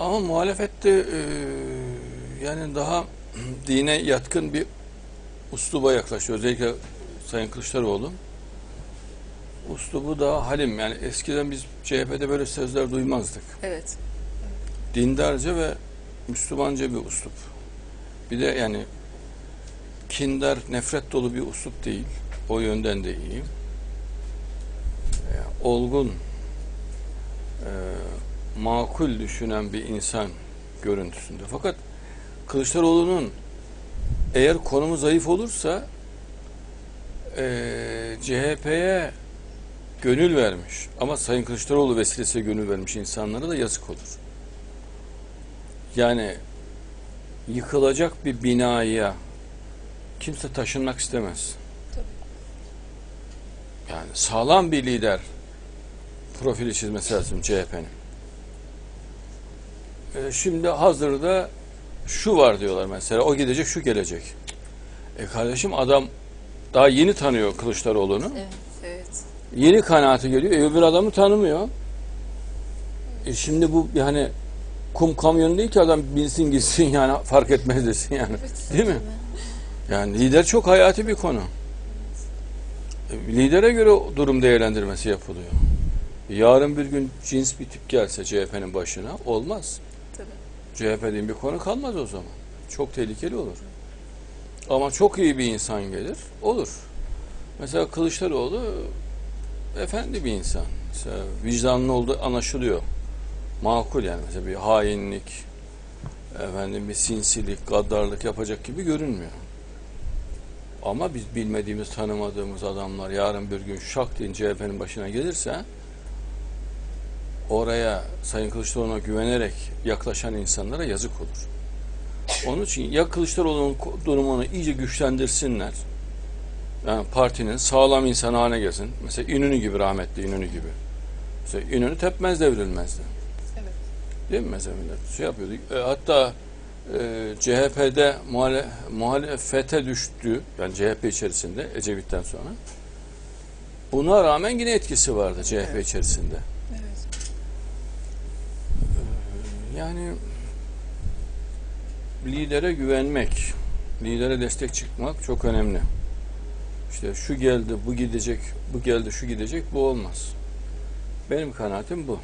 Ama muhalefette e, yani daha dine yatkın bir usluba yaklaşıyor. Özellikle Sayın Kılıçdaroğlu. Uslubu daha halim. Yani eskiden biz CHP'de böyle sözler duymazdık. Evet. Dindarca ve Müslümanca bir uslup. Bir de yani kindar, nefret dolu bir uslup değil. O yönden de iyi. E, olgun, makul düşünen bir insan görüntüsünde. Fakat Kılıçdaroğlu'nun eğer konumu zayıf olursa e, CHP'ye gönül vermiş ama Sayın Kılıçdaroğlu vesilesiyle gönül vermiş insanlara da yazık olur. Yani yıkılacak bir binaya kimse taşınmak istemez. Tabii. Yani sağlam bir lider profili çizmesi lazım CHP'nin. E, şimdi hazırda şu var diyorlar mesela o gidecek şu gelecek. E kardeşim adam daha yeni tanıyor Kılıçdaroğlu'nu. Evet. Evet. Yeni kanaati geliyor. E, öbür adamı tanımıyor. E şimdi bu yani kum kamyonu değil ki adam binsin gitsin yani fark etmez desin yani. Evet. Değil mi? Yani lider çok hayati bir konu. E, Lidere göre durum değerlendirmesi yapılıyor. Yarın bir gün cins bir tip gelse CHP'nin başına olmaz. CHP'nin bir konu kalmaz o zaman. Çok tehlikeli olur. Ama çok iyi bir insan gelir, olur. Mesela Kılıçdaroğlu efendi bir insan. Mesela vicdanlı olduğu anlaşılıyor. Makul yani mesela bir hainlik, efendim bir sinsilik, gaddarlık yapacak gibi görünmüyor. Ama biz bilmediğimiz, tanımadığımız adamlar yarın bir gün şak diye CHP'nin başına gelirse oraya Sayın Kılıçdaroğlu'na güvenerek yaklaşan insanlara yazık olur. Onun için ya Kılıçdaroğlu'nun durumunu iyice güçlendirsinler. Yani partinin sağlam insan haline gelsin. Mesela İnönü gibi rahmetli İnönü gibi. Mesela İnönü tepmez devrilmezdi. Evet. Değil mi mesela millet? Şey yapıyordu. E, hatta e, CHP'de muhale, muhalefete düştü. Yani CHP içerisinde Ecevit'ten sonra. Buna rağmen yine etkisi vardı CHP Evet. içerisinde. Evet. Yani lidere güvenmek, lidere destek çıkmak çok önemli. İşte şu geldi, bu gidecek, bu geldi, şu gidecek, bu olmaz. Benim kanaatim bu.